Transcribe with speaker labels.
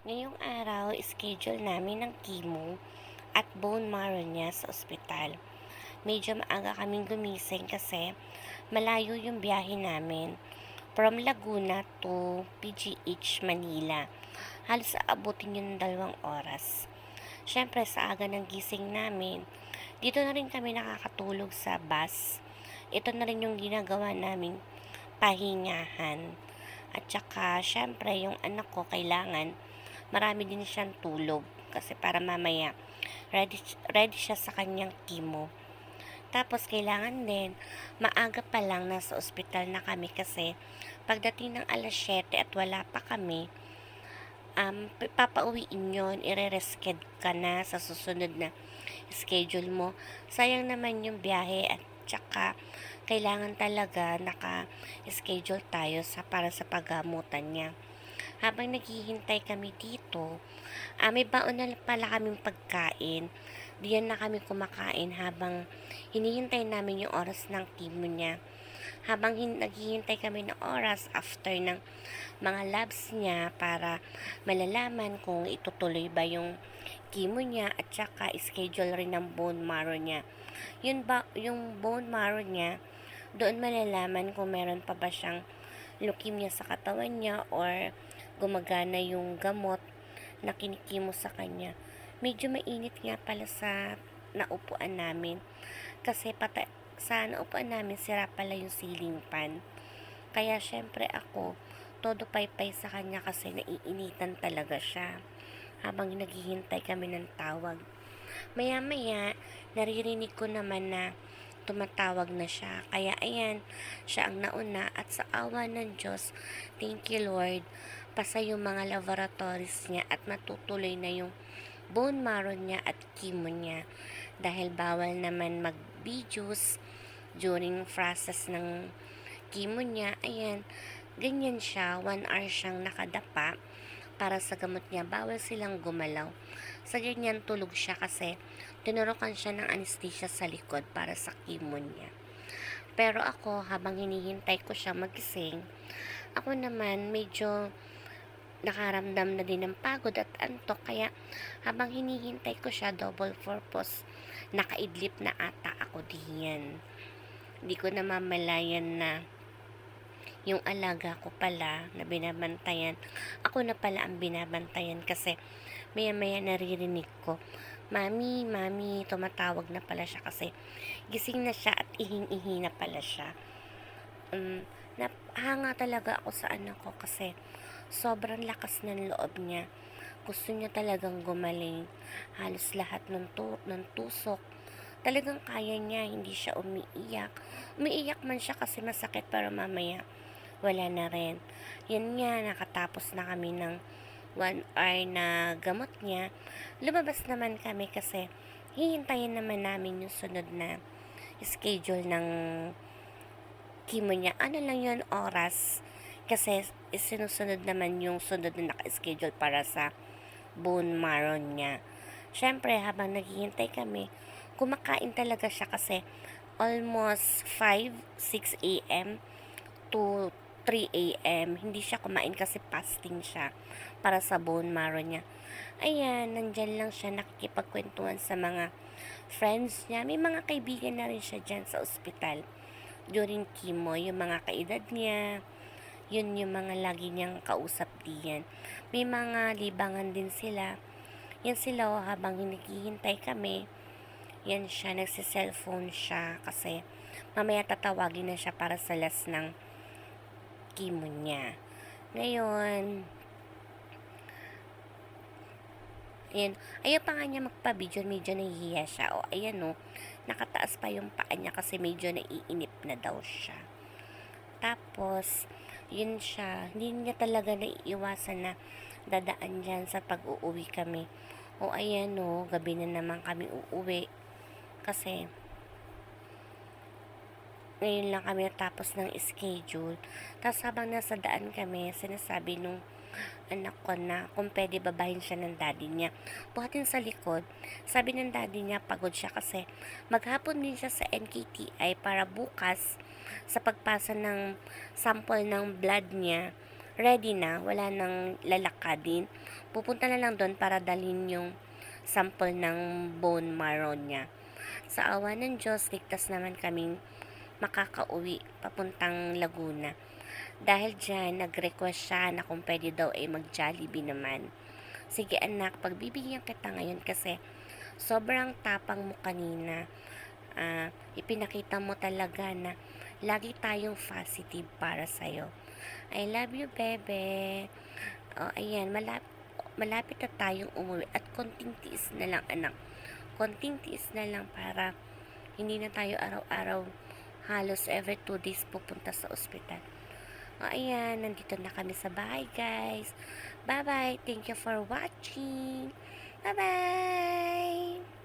Speaker 1: Ngayong araw, schedule namin ng chemo at bone marrow niya sa ospital. Medyo maaga kaming gumising kasi malayo yung biyahe namin. From Laguna to PGH Manila. Halos aabutin yun ng dalawang oras. Siyempre, sa aga ng gising namin, dito na rin kami nakakatulog sa bus. Ito na rin yung ginagawa naming pahingahan. At saka, syempre, yung anak ko kailangan marami din siyang tulog kasi para mamaya ready, ready siya sa kanyang chemo. Tapos, kailangan din, maaga pa lang nasa ospital na kami kasi pagdating ng alas 7 at wala pa kami, um, papauwiin yun, ire-resched ka na sa susunod na schedule mo. Sayang naman yung biyahe at tsaka kailangan talaga naka-schedule tayo sa, para sa paggamutan niya. Habang naghihintay kami dito, ah, may baon na pala kaming pagkain. Diyan na kami kumakain habang hinihintay namin yung oras ng chemo niya. Habang hin- naghihintay kami ng oras after ng mga labs niya para malalaman kung itutuloy ba yung chemo niya at saka schedule rin ng bone marrow niya. Yun ba, yung bone marrow niya, doon malalaman kung meron pa ba siyang leukemia sa katawan niya or gumagana yung gamot na kinikimo sa kanya. Medyo mainit nga pala sa naupuan namin kasi pata sa naupuan namin sira pala yung ceiling fan. Kaya syempre ako, todo paypay sa kanya kasi naiinitan talaga siya habang naghihintay kami ng tawag. Maya-maya, naririnig ko naman na tumatawag na siya. Kaya ayan, siya ang nauna at sa awa ng Diyos, thank you Lord, pasa yung mga laboratories niya at matutuloy na yung bone marrow niya at chemo niya. Dahil bawal naman mag-videos during process ng chemo niya. Ayan, ganyan siya. One hour siyang nakadapa para sa gamot niya. Bawal silang gumalaw. Sa ganyan tulog siya kasi tinurukan siya ng anesthesia sa likod para sa chemo niya. Pero ako, habang hinihintay ko siya magising, ako naman medyo nakaramdam na din ng pagod at antok. Kaya habang hinihintay ko siya, double purpose, nakaidlip na ata ako diyan. Hindi ko na mamalayan na yung alaga ko pala na binabantayan. Ako na pala ang binabantayan kasi maya maya naririnig ko. Mami, mami, tumatawag na pala siya kasi gising na siya at ihing-ihi na pala siya. Um, napahanga talaga ako sa anak ko kasi sobrang lakas ng loob niya. Gusto niya talagang gumaling. Halos lahat ng, tu- ng tusok. Talagang kaya niya, hindi siya umiiyak. Umiiyak man siya kasi masakit pero mamaya wala na rin. Yan nga, nakatapos na kami ng one hour na gamot niya. Lumabas naman kami kasi hihintayin naman namin yung sunod na schedule ng chemo niya. Ano lang yun, oras. Kasi sinusunod naman yung sunod na naka-schedule para sa bone marrow niya. Siyempre, habang naghihintay kami, kumakain talaga siya kasi almost 5, 6 a.m. to 3 a.m. Hindi siya kumain kasi fasting siya para sa bone marrow niya. Ayan, nandyan lang siya nakikipagkwentuhan sa mga friends niya. May mga kaibigan na rin siya dyan sa ospital during chemo. Yung mga kaedad niya, yun yung mga lagi niyang kausap diyan. May mga libangan din sila. Yan sila oh, habang naghihintay kami. Yan siya, nagsi-cellphone siya kasi mamaya tatawagin na siya para sa last ng chemo niya. Ngayon, Ayan. Ayaw pa nga niya magpa-video. Medyo nahihiya siya. O, ayan o. Nakataas pa yung paa niya kasi medyo naiinip na daw siya. Tapos, yun siya. Hindi niya talaga naiiwasan na dadaan dyan sa pag-uuwi kami. O, ayan o. Gabi na naman kami uuwi. Kasi, ngayon lang kami natapos ng schedule. Tapos habang nasa daan kami, sinasabi nung anak ko na kung pwede babahin siya ng daddy niya. Buhatin sa likod, sabi ng daddy niya pagod siya kasi maghapon din siya sa NKTI para bukas sa pagpasa ng sample ng blood niya, ready na, wala nang lalakadin. Pupunta na lang doon para dalhin yung sample ng bone marrow niya. Sa awa ng Diyos, ligtas naman kaming makakauwi papuntang Laguna. Dahil dyan, nag-request siya na kung pwede daw ay mag-Jollibee naman. Sige anak, pagbibigyan kita ngayon kasi sobrang tapang mo kanina. Ah, ipinakita mo talaga na lagi tayong positive para sa'yo. I love you, bebe. Oh, ayan, malap malapit na tayong umuwi at konting tiis na lang, anak. Konting tiis na lang para hindi na tayo araw-araw halos every two days pupunta sa ospital. O, ayan, nandito na kami sa bahay, guys. Bye-bye. Thank you for watching. Bye-bye.